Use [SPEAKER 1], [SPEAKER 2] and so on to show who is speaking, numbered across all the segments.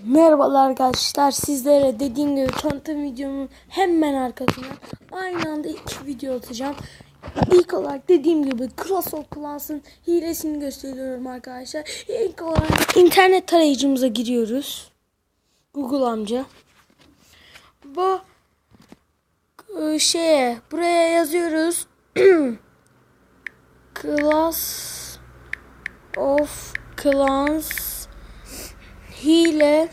[SPEAKER 1] Merhabalar arkadaşlar sizlere dediğim gibi tanıtım videomun hemen arkasına aynı anda iki video atacağım. İlk olarak dediğim gibi Clash of Clans'ın hilesini gösteriyorum arkadaşlar. İlk olarak internet tarayıcımıza giriyoruz. Google amca. Bu e, şeye buraya yazıyoruz. Clash of Clans hile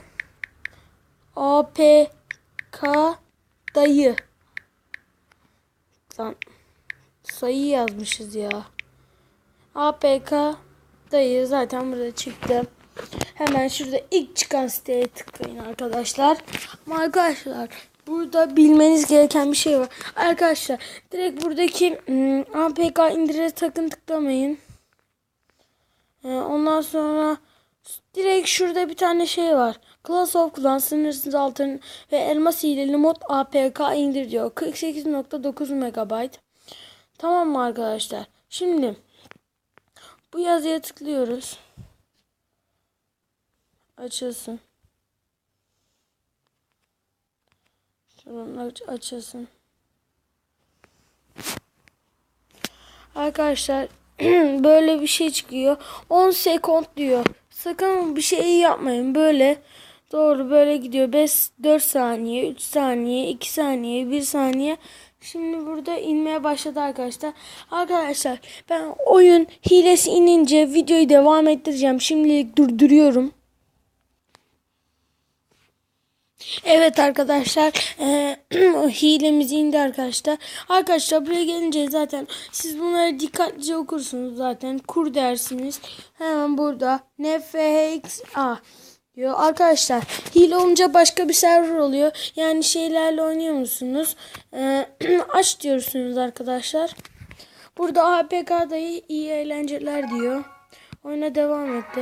[SPEAKER 1] APK dayı Lan sayı yazmışız ya. APK dayı zaten burada çıktı. Hemen şurada ilk çıkan siteye tıklayın arkadaşlar. Ama arkadaşlar burada bilmeniz gereken bir şey var. Arkadaşlar direkt buradaki ım, APK indire sakın tıklamayın. Ee, ondan sonra direkt şurada bir tane şey var. Class of Clans sınırsız altın ve elmas hileli mod APK indir diyor. 48.9 MB. Tamam mı arkadaşlar? Şimdi bu yazıya tıklıyoruz. Açılsın. Aç açılsın. Arkadaşlar böyle bir şey çıkıyor. 10 sekund diyor. Sakın bir şey yapmayın. Böyle doğru böyle gidiyor. 5 4 saniye, 3 saniye, 2 saniye, 1 saniye. Şimdi burada inmeye başladı arkadaşlar. Arkadaşlar ben oyun hilesi inince videoyu devam ettireceğim. Şimdilik durduruyorum. Evet arkadaşlar eee, hilemiz indi arkadaşlar. Arkadaşlar buraya gelince zaten siz bunları dikkatlice okursunuz zaten. Kur dersiniz. Hemen burada nfxa diyor. Arkadaşlar hile olunca başka bir server oluyor. Yani şeylerle oynuyor musunuz? Eee, aç diyorsunuz arkadaşlar. Burada APK'dayı iyi eğlenceler diyor. Oyuna devam etti.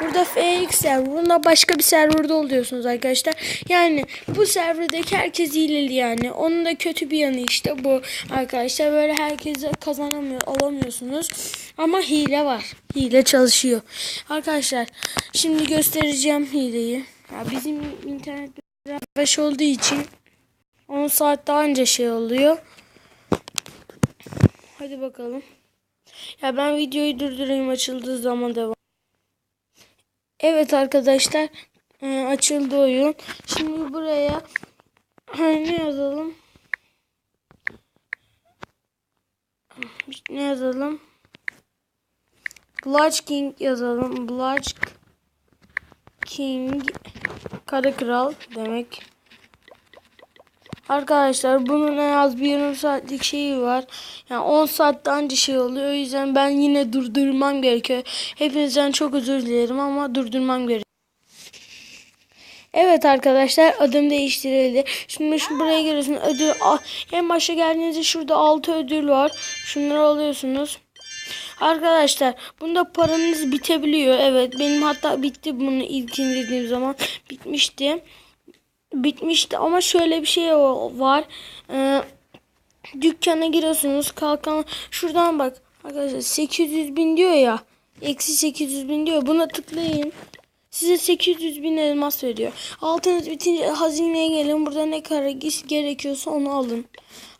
[SPEAKER 1] Burada FX server. Bunda başka bir serverda oluyorsunuz arkadaşlar. Yani bu serverdeki herkes hileli yani. Onun da kötü bir yanı işte bu arkadaşlar. Böyle herkese kazanamıyor, alamıyorsunuz. Ama hile var. Hile çalışıyor. Arkadaşlar şimdi göstereceğim hileyi. Ya bizim internet yavaş olduğu için 10 saat daha önce şey oluyor. Hadi bakalım. Ya ben videoyu durdurayım açıldığı zaman devam. Evet arkadaşlar e, açıldı oyun. Şimdi buraya ne yazalım? Ne yazalım? Bludge King yazalım. Bludge King Kara Kral demek. Arkadaşlar bunun en az bir yarım saatlik şeyi var. Yani 10 saatte anca şey oluyor. O yüzden ben yine durdurmam gerekiyor. Hepinizden çok özür dilerim ama durdurmam gerekiyor. Evet arkadaşlar adım değiştirildi. Şimdi şu buraya geliyorsun ödül en başa geldiğinizde şurada 6 ödül var. Şunları alıyorsunuz. Arkadaşlar bunda paranız bitebiliyor. Evet benim hatta bitti bunu ilk indirdiğim zaman bitmişti bitmişti. Ama şöyle bir şey var. Ee, dükkana giriyorsunuz kalkan şuradan bak. Arkadaşlar 800 bin diyor ya. Eksi 800 bin diyor. Buna tıklayın size 800 bin elmas veriyor. Altınız bitince hazineye gelin. Burada ne kadar gerekiyorsa onu alın.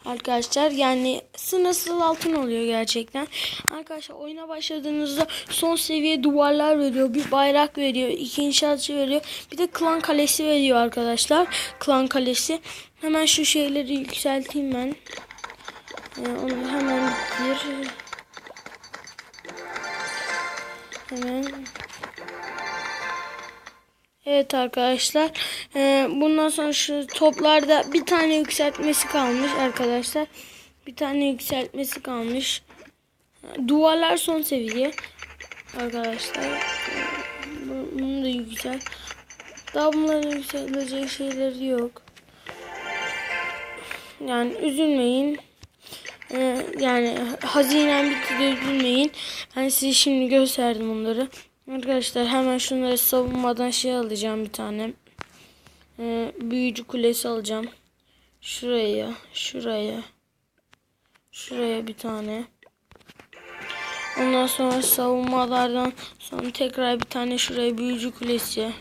[SPEAKER 1] Arkadaşlar yani sınırsız altın oluyor gerçekten. Arkadaşlar oyuna başladığınızda son seviye duvarlar veriyor. Bir bayrak veriyor iki inşaatçı veriyor. Bir de klan kalesi veriyor arkadaşlar. Klan kalesi. Hemen şu şeyleri yükselteyim ben. Ee, onu hemen bir hemen Evet arkadaşlar. Ee, bundan sonra şu toplarda bir tane yükseltmesi kalmış arkadaşlar. Bir tane yükseltmesi kalmış. Duvarlar son seviye. Arkadaşlar. Bunu da yüksel. Daha bunların yükselecek şeyleri yok. Yani üzülmeyin. Ee, yani hazinem bitti de üzülmeyin. Ben size şimdi gösterdim onları. Arkadaşlar hemen şunları savunmadan şey alacağım bir tane. Ee, büyücü kulesi alacağım. Şuraya, şuraya. Şuraya bir tane. Ondan sonra savunmalardan sonra tekrar bir tane şuraya büyücü kulesi.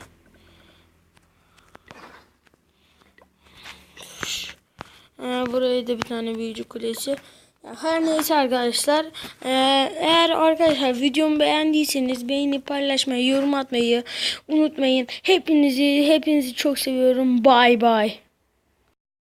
[SPEAKER 1] Ee, buraya da bir tane büyücü kulesi. Her neyse arkadaşlar. Ee, eğer arkadaşlar videomu beğendiyseniz beğenip paylaşmayı, yorum atmayı unutmayın. Hepinizi hepinizi çok seviyorum. Bay bay.